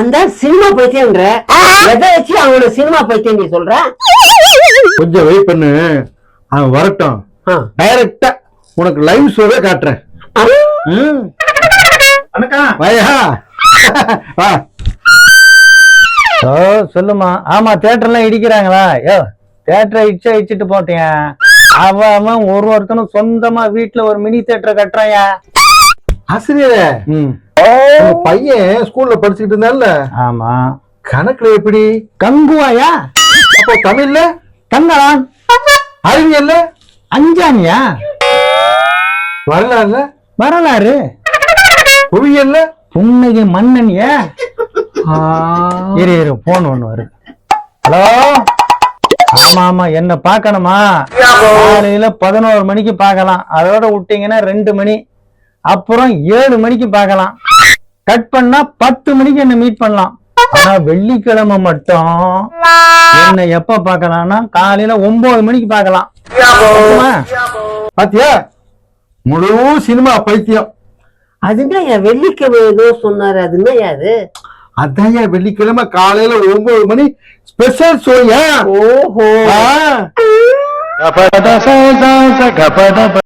அந்த சினிமா பைத்தியம்ன்ற எதை வச்சு அவனோட சினிமா பைத்தியம் நீ சொல்ற? கொஞ்சம் வெயிட் பண்ணு. அவன் வரட்டும். டைரக்டா உனக்கு லைவ் ஷோவே காட்டுறேன். வாயா வா. ஓ சொல்லுமா. ஆமா தியேட்டர்லாம் இடிக்கிறாங்களா? யோ தியேட்டரை இடிச்சா இடிச்சிட்டு போட்டேன் அவன் ஒரு ஒருத்தனும் சொந்தமா வீட்டுல ஒரு மினி தியேட்டரை கட்டுறாயா ஆசிரியரே. ம். உங்க பையன் ஸ்கூல்ல படிச்சுட்டு இருந்தான்ல. ஆமா. கணக்குல எப்படி? கங்குவாயா? அப்போ தமிழ்ல? தங்களான் அறிவியல்ல? அஞ்சானியா? வரலாறுல? வரலாறு. புவியியல்ல? புன்னகை மன்னனியா? இரு இரு போன் ஒண்ணு வருது ஹலோ? ஆமா ஆமா என்ன பார்க்கணுமா? காலையில பதினோரு மணிக்கு பார்க்கலாம். அதோட விட்டீங்கன்னா ரெண்டு மணி. அப்புறம் ஏழு மணிக்கு பார்க்கலாம். கட் பண்ணா பத்து மணிக்கு என்ன மீட் பண்ணலாம். ஆனா வெள்ளிக்கிழமை மட்டும் என்ன எப்ப பார்க்கலாம்னா காலையில ஒன்பது மணிக்கு பார்க்கலாம். பார்க்கலாமா? பாத்தியா முழு சினிமா பைத்தியம். அதுங்க என் வெள்ளிக்கிழமை ஏதோ சொன்னாரு. அது என்ன அது? அதான் ஏன் வெள்ளிக்கிழமை காலையில ஒன்பது மணி ஸ்பெஷல் ஷோயா ஓஹோ. ஆ.